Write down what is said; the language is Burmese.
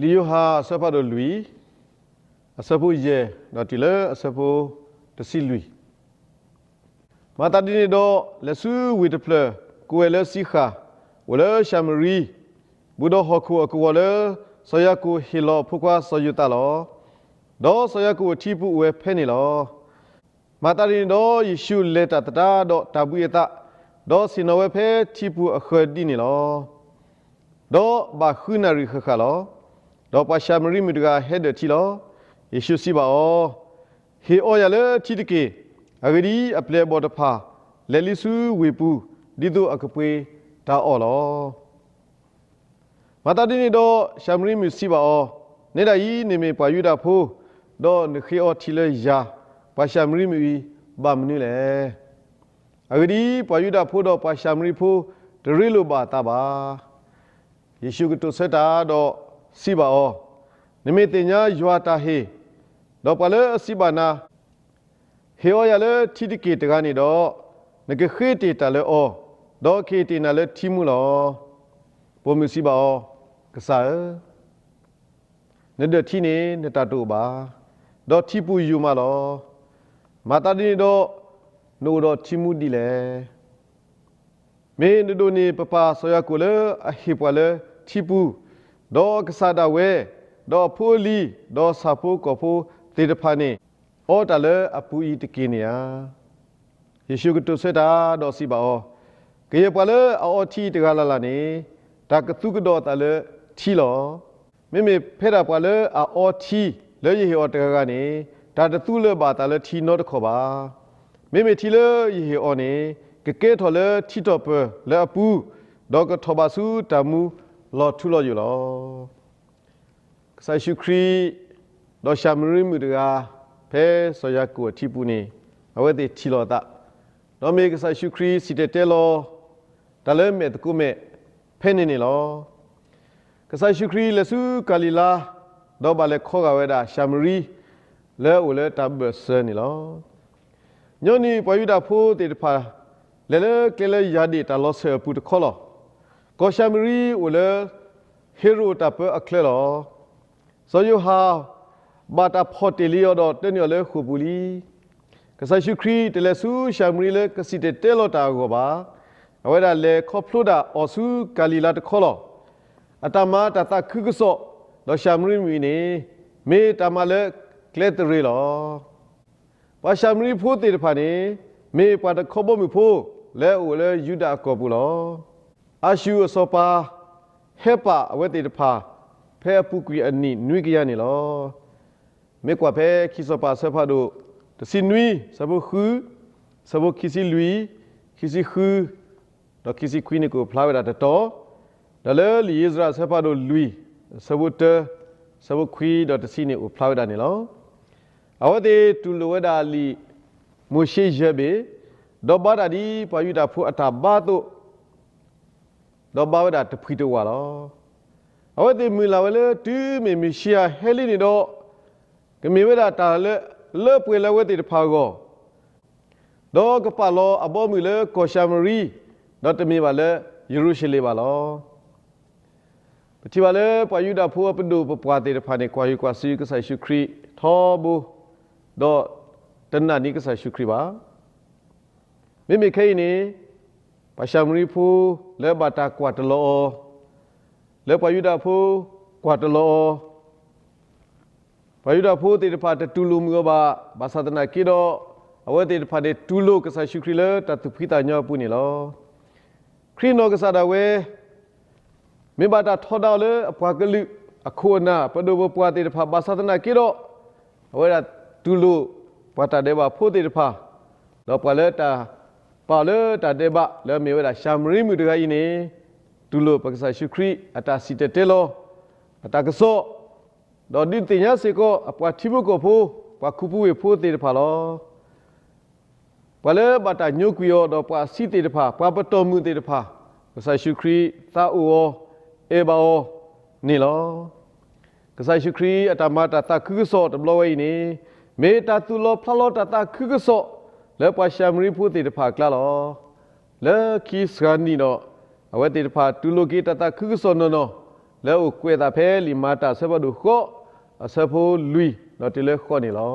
လီယိုဟာဆပ်ဖတ်တော်လူအစဖို့ယေနော်တီလေအစဖို့တစီလူမာတာဒီနေတော့လက်ဆူဝီတဖလကိုယ်လစီခါဝလရှမရီဘူဒဟခုအကူဝလဆယကူဟီလောဖုကွာဆယတလောဒေါ်ဆယကူတီပူဝဲဖဲနေလောမာတာဒီတော့ယေရှုလက်တတတာတော့တဘူယတာဒေါ်စင်နဝဲဖဲတီပူအခဒီနေလောဒေါ်ဘာခုနာရီခခလော ဒေါ်ပါရှာမရီမီတကဟက်ဒတီလောယေရှုစီပါအောဟေအောရလေတီတကေအဂဒီအပလေဘောတဖာလဲလီဆူဝေပူဒီတို့အကပွေဒါအော်လောမတာဒီနီတော့ရှာမရီမီစီပါအောနေတာယီနေမေပါယူတာဖိုးတော့နခေအောတီလေယာပါရှာမရီမီဘာမနီလေအဂဒီပါယူတာဖိုးတော့ပါရှာမရီဖိုးဒရီလိုပါတာပါယေရှုကတုဆက်တာတော့ စီပါအောနိမေတင်ညာယွာတာဟေတော့ပလဲအစီပါနာဟေယောရလေတီတကေတကနေတော့ငကခေတေတလဲအောတော့ခေတေနာလဲတီမူလောပုံမစီပါအောကစားနေဒတီနေနတတူပါတော့တီပူယူမလောမာတာဒီတော့နိုတော့တီမူဒီလေမေနဒိုနေပပဆိုရကိုလေအဟိပွာလေတီပူ တော့ကစားတာဝဲတော့ဖိုလီတော့စာဖိုကောဖိုတေတဖာနေအော်တလေအပူဤတကင်းနေယာယေရှုကတုစတာတော့စီပါအောကေပလေအော်တီတကလာလာနေဒါကသူကတော့တလေထီလောမိမိဖဲတာပလေအော်တီလေယေဟောတကကနေဒါတသူလေပါတလေထီနော့တခေါ်ပါမိမိထီလေယေဟောနေကကဲထော်လေထီတော့ပလေအပူဒေါကထောပါစုတမူ လောထူလောယူလောဆာရှုခရီဒေါ်ရှာမရီမူတကာဖဲဆိုရကူတီပူနေအဝဲတိထီလောတာဒေါ်မေကဆာရှုခရီစီတတဲလောဒါလည်းမဲ့တကုမဲ့ဖဲနေနေလောကဆာရှုခရီလဆုကာလီလာဒေါ်ဘာလေခေါ်ကဝဲတာရှာမရီလဲဦးလဲတဘဆနေလောညောနီပွားယူတာဖိုးတေတဖာလဲလဲကဲလဲယာဒီတာလောဆေပူတခေါ်လော ကောရှာမရီဦးလဲဟီရိုတာပအခလဲလောဆိုယူဟာဘာတာဖော်တလီယောတော့တညောလဲခုပူလီကဆာရှုခရီတလဲဆူရှာမရီလဲကစီတဲလောတာကိုပါအဝဲဒါလဲခေါဖလိုတာအော်ဆူကာလီလာတခေါ်လောအတမတတခုကစောလောရှာမရီမီနေမေတမလဲကလက်တရီလောပါရှာမရီဖိုးတေတဖာနေမေပါတခေါ်ဖို့မဖို့လဲအိုလဲယူဒာကောပူလော အရှူအစောပါဟေပါအဝဲတေတဖာဖဲပုကွေအနိနွိကရနေလောမေကွာဖဲခိစောပါဆဖာဒိုတစီနွိစဘခူစဘခိစီလူီခိစီခူတော့ခိစီခွီနီကိုဖလာဝဲတာတတော်ဒါလဲလီဣဇရာဆဖာဒိုလူီစဘတစဘခွီတော့တစီနေကိုဖလာဝဲတာနေလောအဝတေတူလိုဝဲတာလီမိုရှိယေဘေတော့ဘာဒါဒီပယူတာဖူအတာဘာတို့ တော့ဘာဝဲတာတဖီတော့ဝါလောအဝတေမီလာဝဲလေတူးမီမီရှီယာဟဲလီနေတော့ကမေဝဲတာတာလေလေပွေလေဝဲတေတဖာကောတော့ကပလောအဘောမီလေကိုရှာမရီတော့တမီပါလေယေရုရှလေပါလောပတိပါလေပယူတာဖိုးပဒုပပွားတေတဖာနေကွာယူကွာစီကဆိုင်ရှုခရီထောဘူတော့တဏ္ဍနိကဆိုင်ရှုခရီပါမိမိခိနေ ပရှာမရီဖိုးလေဘတာကွာတလောလေပယူတာဖိုးကွာတလောပယူတာဖိုးတေတဖာတူလူမျိုးပါဘာသာတနာကိတော့အဝဲတေတဖာတေတူလူကဆိုင်ရှုခရီလေတတုဖိတာညောပူနေလောခရီနောကစားတာဝဲမိဘတာထောတော်လေအပွားကလူအခုနာပဒုဘပွားတေတဖာဘာသာတနာကိတော့အဝဲတာတူလူပွားတာဒေဘာဖိုးတေတဖာတော့ပွာလေတာ ပါလေတာတေဘလေမေဝဲတာရှာမရီမူတကကြီးနေတူလူပက္ကစားရှုခရီအတာစီတေလောအတာကစောတော့ဒီတင်ရစေကိုအပွားတိဘကိုဖိုးပွားခုပူဝေဖိုးတေတဖာလောပလဲဘတာညုကွီယောတော့ပွားစီတေတဖာပွားပတော်မူတေတဖာကစားရှုခရီသာအိုအေဘာအိုနေလောကစားရှုခရီအတမတာတခုစောတဘလဝဲနေမေတာတူလောဖလောတတာခုကစော လဲပွားရှာမရီဖိုးတေတဖာကလာလောလဲခီစကန်နီနောအဝဲတေတဖာတူလိုကေတတာခုကစောနော်နော်လဲအိုကွေတာဖဲလီမာတာဆဘဒူခောအစဖိုလူနော်တီလဲခောနေလော